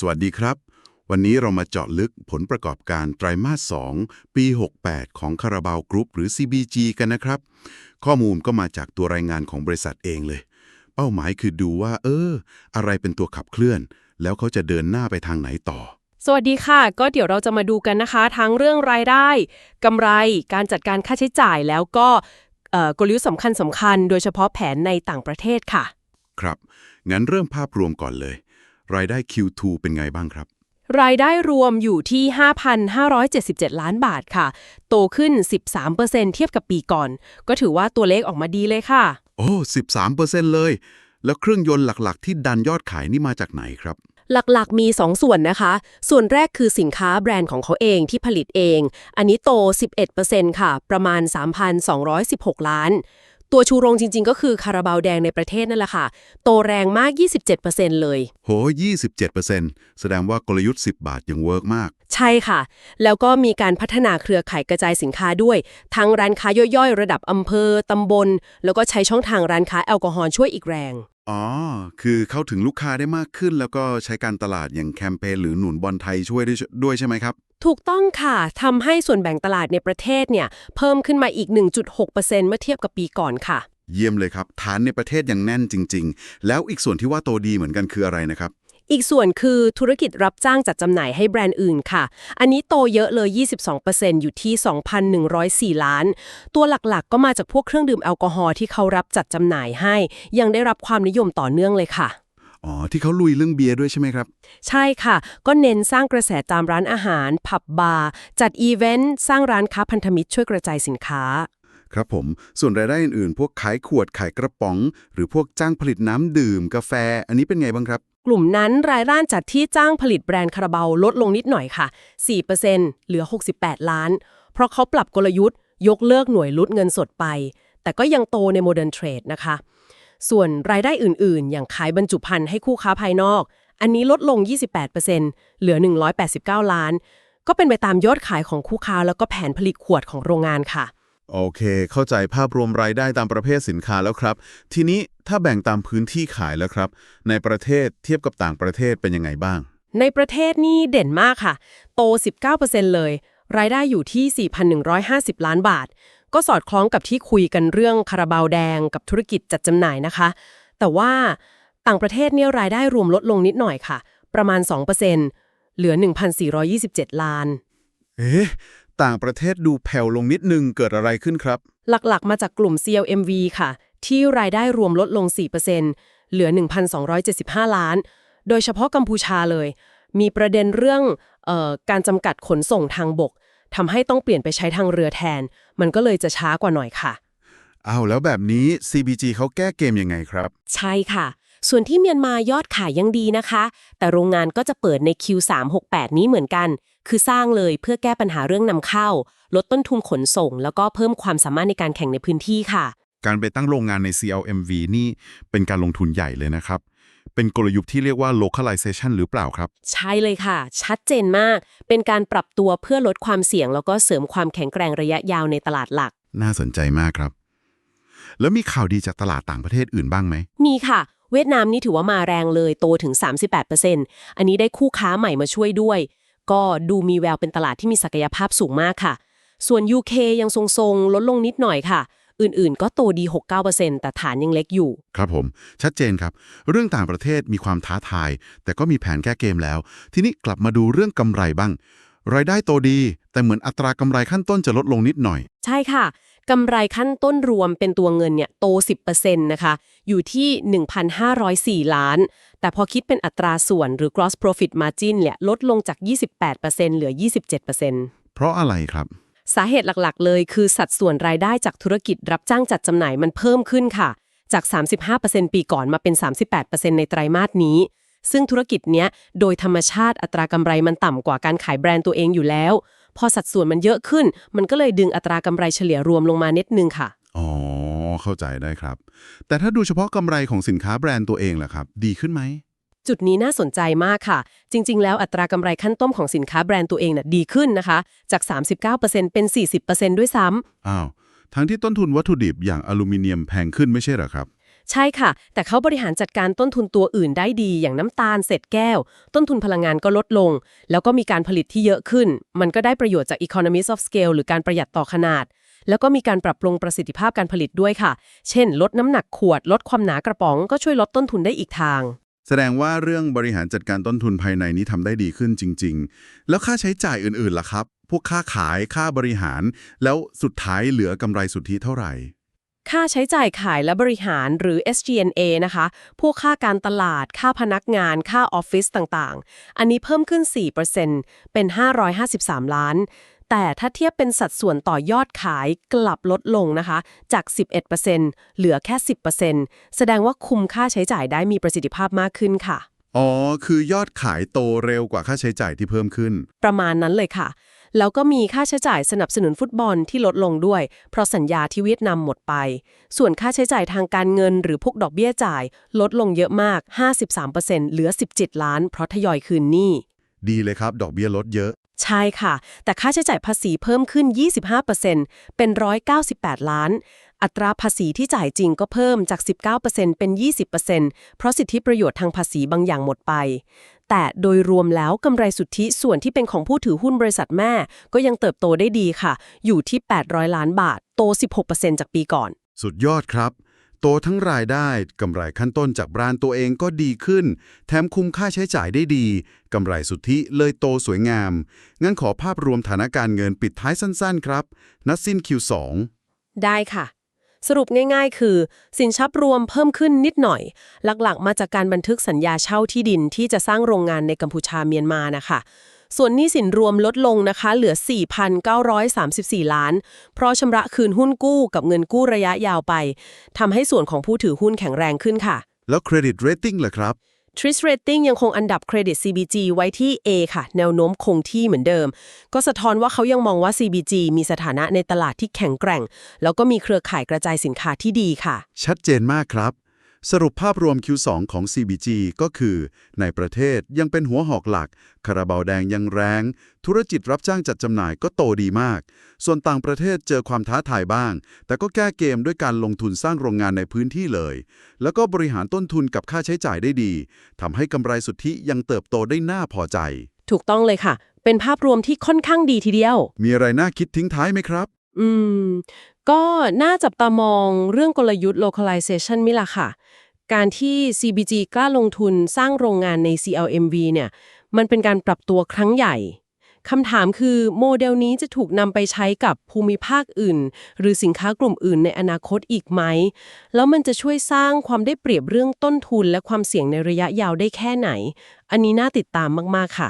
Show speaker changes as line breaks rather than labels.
สวัสดีครับ วันนี้เรามาเจาะลึกผลประกอบการไตรมาส 2 ปี 68 ของคาราบาวกรุ๊ปหรือ CBG กันนะครับ ข้อมูลก็มาจากตัวรายงานของบริษัทเองเลย เป้าหมายคือดูว่า เออ อะไรเป็นตัวขับเคลื่อน แล้วเขาจะเดินหน้าไปทางไหนต่อ
สวัสดีค่ะ ก็เดี๋ยวเราจะมาดูกันนะคะ ทั้งเรื่องรายได้กำไรการจัดการค่าใช้จ่ายแล้วก็เอ่อกลยุทธ์สำคัญสำคัญ โดยเฉพาะแผนในต่างประเทศค่ะ
ครับ งั้นเริ่มภาพรวมก่อนเลย รายได้ Q2 เป็นไงบ้างครับ
รายได้รวมอยู่ที่ 5,577 ล้านบาทค่ะ โตขึ้น 13%เทียบกับปีก่อน ก็ถือว่าตัวเลขออกมาดีเลยค่ะ
โอ้ 13%เลย แล้วเครื่องยนต์หลักๆ ที่ดันยอดขายนี่มาจากไหนครับ
หลักๆ มี 2 ส่วนนะคะ ส่วนแรกคือสินค้าแบรนด์ของเขาเองที่ผลิตเอง อันนี้โต 11%ค่ะ ประมาณ 3,216 ล้าน ตัวชูโรงจริงๆ ก็คือคาราบาวแดงในประเทศนั่นแหละค่ะ โตแรงมาก 27%เลย
โห 27%แสดงว่ากลยุทธ์ 10 บาทยังเวิร์กมาก
ใช่ค่ะ แล้วก็มีการพัฒนาเครือข่ายกระจายสินค้าด้วย ทั้งร้านค้าย่อยๆ ระดับอำเภอ ตำบล แล้วก็ใช้ช่องทางร้านค้าแอลกอฮอล์ช่วยอีกแรง
อ๋อ คือเข้าถึงลูกค้าได้มากขึ้น แล้วก็ใช้การตลาดอย่างแคมเปญหรือหนุนบอลไทยช่วยด้วยด้วยใช่ไหมครับ
ถูกต้องค่ะทำให้ส่วนแบ่งตลาดในประเทศเนี่ยเพิ่มขึ้นมาอีก 1.6%เมื่อเทียบกับปีก่อนค่ะ
เยี่ยมเลยครับ ฐานในประเทศยังแน่นจริง ๆ แล้วอีกส่วนที่ว่าโตดีเหมือนกันคืออะไรนะครับ
อีกส่วนคือธุรกิจรับจ้างจัดจำหน่ายให้แบรนด์อื่นค่ะ อันนี้โตเยอะเลย 22%อยู่ที่ 2,104 ล้าน ตัวหลักๆ ก็มาจากพวกเครื่องดื่มแอลกอฮอล์ที่เขารับจัดจำหน่ายให้ ยังได้รับความนิยมต่อเนื่องเลยค่ะ
อ๋อ ที่เขาลุยเรื่องเบียร์ด้วยใช่ไหมครับ
ใช่ค่ะ ก็เน้นสร้างกระแสตามร้านอาหาร ผับบาร์ จัดอีเวนต์ สร้างร้านค้าพันธมิตรช่วยกระจายสินค้า
ครับผม ส่วนรายได้อื่นๆ พวกขายขวด ขายกระป๋อง หรือพวกจ้างผลิตน้ำดื่ม กาแฟ อันนี้เป็นไงบ้างครับ
กลุ่มนั้นรายร่านจัดที่จ้างผลิตแบรนด์คาราบาวลดลงนิดหน่อยค่ะ 4%เหลือ 68 ล้าน เพราะเขาปรับกลยุทธ์ ยกเลิกหน่วยลุดเงินสดไป แต่ก็ยังโตในโมเดิร์นเทรดนะคะ ส่วนรายได้อื่นๆ อย่างขายบรรจุภัณฑ์ให้คู่ค้าภายนอก อันนี้ลดลง 28%เหลือ 189 ล้าน ก็เป็นไปตามยอดขายของคู่ค้าแล้วก็แผนผลิตขวดของโรงงานค่ะ
โอเค เข้าใจภาพรวมรายได้ตามประเภทสินค้าแล้วครับ ทีนี้ถ้าแบ่งตามพื้นที่ขายแล้วครับ ในประเทศเทียบกับต่างประเทศเป็นยังไงบ้าง
ในประเทศนี่เด่นมากค่ะ โต 19%เลย รายได้อยู่ที่ 4,150 ล้านบาท ก็สอดคล้องกับที่คุยกันเรื่องคาราบาวแดงกับธุรกิจจัดจำหน่ายนะคะ แต่ว่าต่างประเทศเนี่ยรายได้รวมลดลงนิดหน่อยค่ะ ประมาณ 2%เหลือ 1,427 ล้าน
เอ๊ะ ต่างประเทศดูแผ่วลงนิดนึงเกิดอะไรขึ้นครับ
หลักๆ มาจากกลุ่ม CLMV ค่ะ ที่รายได้รวมลดลง 4%เหลือ 1,275 ล้าน โดยเฉพาะกัมพูชาเลย มีประเด็นเรื่องเออการจำกัดขนส่งทางบก ทำให้ต้องเปลี่ยนไปใช้ทางเรือแทน มันก็เลยจะช้ากว่าหน่อยค่ะ
เอาแล้วแบบนี้ CBG เขาแก้เกมยังไงครับ
ใช่ค่ะ ส่วนที่เมียนมายอดขายยังดีนะคะ แต่โรงงานก็จะเปิดใน Q368 นี้เหมือนกัน คือสร้างเลยเพื่อแก้ปัญหาเรื่องนำเข้า ลดต้นทุนขนส่ง แล้วก็เพิ่มความสามารถในการแข่งในพื้นที่ค่ะ
การไปตั้งโรงงานใน CLMV นี่เป็นการลงทุนใหญ่เลยนะครับ เป็นกลยุทธ์ที่เรียกว่า localization หรือเปล่าครับ
ใช่เลยค่ะ ชัดเจนมาก เป็นการปรับตัวเพื่อลดความเสี่ยง แล้วก็เสริมความแข็งแกร่งระยะยาวในตลาดหลัก
น่าสนใจมากครับ แล้วมีข่าวดีจากตลาดต่างประเทศอื่นบ้างไหม
มีค่ะ เวียดนามนี่ถือว่ามาแรงเลยโตถึง 38%อันนี้ได้คู่ค้าใหม่มาช่วยด้วย ก็ดูมีแววเป็นตลาดที่มีศักยภาพสูงมากค่ะ ส่วน UK ยังทรงๆลดลงนิดหน่อยค่ะ อื่นๆ ก็โตดี 69%แต่ฐานยังเล็กอยู่
ครับผม ชัดเจนครับ เรื่องต่างประเทศมีความท้าทาย แต่ก็มีแผนแก้เกมแล้ว ทีนี้กลับมาดูเรื่องกำไรบ้าง รายได้โตดี แต่เหมือนอัตรากำไรขั้นต้นจะลดลงนิดหน่อย
ใช่ค่ะกำไรขั้นต้นรวมเป็นตัวเงินเนี่ยโต 10%นะคะอยู่ที่ 1,504 ล้าน แต่พอคิดเป็นอัตราส่วนหรือ gross profit margin เนี่ยลดลงจาก 28%เหลือ 27%
เพราะอะไรครับ
สาเหตุหลักๆ เลยคือสัดส่วนรายได้จากธุรกิจรับจ้างจัดจำหน่ายมันเพิ่มขึ้นค่ะ จาก 35%ปีก่อนมาเป็น 38%ในไตรมาสนี้ ซึ่งธุรกิจเนี้ยโดยธรรมชาติอัตรากำไรมันต่ำกว่าการขายแบรนด์ตัวเองอยู่แล้ว พอสัดส่วนมันเยอะขึ้น มันก็เลยดึงอัตรากำไรเฉลี่ยรวมลงมานิดนึงค่ะ
อ๋อ เข้าใจได้ครับ แต่ถ้าดูเฉพาะกำไรของสินค้าแบรนด์ตัวเองล่ะครับ ดีขึ้นไหม
จุดนี้น่าสนใจมากค่ะ จริง ๆ แล้วอัตรากำไรขั้นต้นของสินค้าแบรนด์ตัวเองน่ะดีขึ้นนะคะ จาก 39%เป็น 40%ด้วยซ้ำ
อ้าวทั้งที่ต้นทุนวัตถุดิบอย่างอลูมิเนียมแพงขึ้นไม่ใช่เหรอครับ
ใช่ค่ะ แต่เขาบริหารจัดการต้นทุนตัวอื่นได้ดีอย่างน้ำตาลเศษแก้ว ต้นทุนพลังงานก็ลดลง แล้วก็มีการผลิตที่เยอะขึ้น มันก็ได้ประโยชน์จาก economies of scale หรือการประหยัดต่อขนาด แล้วก็มีการปรับปรุงประสิทธิภาพการผลิตด้วยค่ะ เช่น ลดน้ำหนักขวด ลดความหนากระป๋อง ก็ช่วยลดต้นทุนได้อีกทาง
แสดงว่าเรื่องบริหารจัดการต้นทุนภายในนี้ทำได้ดีขึ้นจริง ๆ แล้วค่าใช้จ่ายอื่นๆล่ะครับ พวกค่าขายค่าบริหาร แล้วสุดท้ายเหลือกำไรสุทธิเท่าไหร่
ค่าใช้จ่ายขายและบริหารหรือ SG&A นะคะ พวกค่าการตลาด ค่าพนักงาน ค่าออฟฟิศต่างๆ อันนี้เพิ่มขึ้น 4%เป็น 553 ล้าน แต่ถ้าเทียบเป็นสัดส่วนต่อยอดขายกลับลดลงนะคะ จาก 11%เหลือแค่ 10%แสดงว่าคุมค่าใช้จ่ายได้มีประสิทธิภาพมากขึ้นค่ะ
อ๋อ คือยอดขายโตเร็วกว่าค่าใช้จ่ายที่เพิ่มขึ้น
ประมาณนั้นเลยค่ะ แล้วก็มีค่าใช้จ่ายสนับสนุนฟุตบอลที่ลดลงด้วย เพราะสัญญาที่เวียดนามหมดไป ส่วนค่าใช้จ่ายทางการเงิน หรือพวกดอกเบี้ยจ่าย ลดลงเยอะมาก 53%เหลือ 17 ล้าน เพราะทยอยคืนหนี้
ดีเลยครับ ดอกเบี้ยลดเยอะ
ใช่ค่ะ แต่ค่าใช้จ่ายภาษีเพิ่มขึ้น 25%เป็น 198 ล้าน อัตราภาษีที่จ่ายจริงก็เพิ่มจาก 19%เป็น 20%เพราะสิทธิประโยชน์ทางภาษีบางอย่างหมดไป แต่โดยรวมแล้วกำไรสุทธิส่วนที่เป็นของผู้ถือหุ้นบริษัทแม่ ก็ยังเติบโตได้ดีค่ะ อยู่ที่ 800 ล้านบาท โต 16%จากปีก่อน
สุดยอดครับ โตทั้งรายได้กำไรขั้นต้นจากแบรนด์ตัวเองก็ดีขึ้น แถมคุมค่าใช้จ่ายได้ดีกำไรสุทธิเลยโตสวยงาม งั้นขอภาพรวมฐานะการเงินปิดท้ายสั้นๆ ครับ นัดสิ้น Q2
ได้ค่ะ สรุปง่ายๆ คือ สินทรัพย์รวมเพิ่มขึ้นนิดหน่อย หลักๆ มาจากการบันทึกสัญญาเช่าที่ดินที่จะสร้างโรงงานในกัมพูชาเมียนมานะคะ ส่วนหนี้สินรวมลดลงนะคะ เหลือ 4,934 ล้าน เพราะชำระคืนหุ้นกู้กับเงินกู้ระยะยาวไปทำให้ส่วนของผู้ถือหุ้นแข็งแรงขึ้นค่ะ
แล้วเครดิตเรตติ้งล่ะครับ
t r i s Rating ยังคงอันดับเครดิต CBG ไว้ที่ A ค่ะ แนวโน้มคงที่เหมือนเดิม ก็สะท้อนว่าเขายังมองว่า CBG มีสถานะในตลาดที่แข็งแกร่ง แล้วก็มีเครือข่ายกระจายสินค้าที่ดีค่ะ
ชัดเจนมากครับ สรุปภาพรวม Q2 ของ CBG ก็คือ ในประเทศยังเป็นหัวหอกหลัก คาราบาวแดงยังแรง ธุรกิจรับจ้างจัดจำหน่ายก็โตดีมาก ส่วนต่างประเทศเจอความท้าทายบ้าง แต่ก็แก้เกมด้วยการลงทุนสร้างโรงงานในพื้นที่เลย แล้วก็บริหารต้นทุนกับค่าใช้จ่ายได้ดีทำให้กำไรสุทธิยังเติบโตได้น่าพอใจ
ถูกต้องเลยค่ะ เป็นภาพรวมที่ค่อนข้างดีทีเดียว
มีอะไรน่าคิดทิ้งท้ายไหมครับ
อืม ก็น่าจับตามองเรื่องกลยุทธ์ localization มิล่ะค่ะ การที่ CBG กล้าลงทุนสร้างโรงงานใน CLMV เนี่ย มันเป็นการปรับตัวครั้งใหญ่คำถามคือโมเดลนี้จะถูกนำไปใช้กับภูมิภาคอื่น หรือสินค้ากลุ่มอื่นในอนาคตอีกไหม แล้วมันจะช่วยสร้างความได้เปรียบเรื่องต้นทุนและความเสี่ยงในระยะยาวได้แค่ไหน อันนี้น่าติดตามมาก ๆ ค่ะ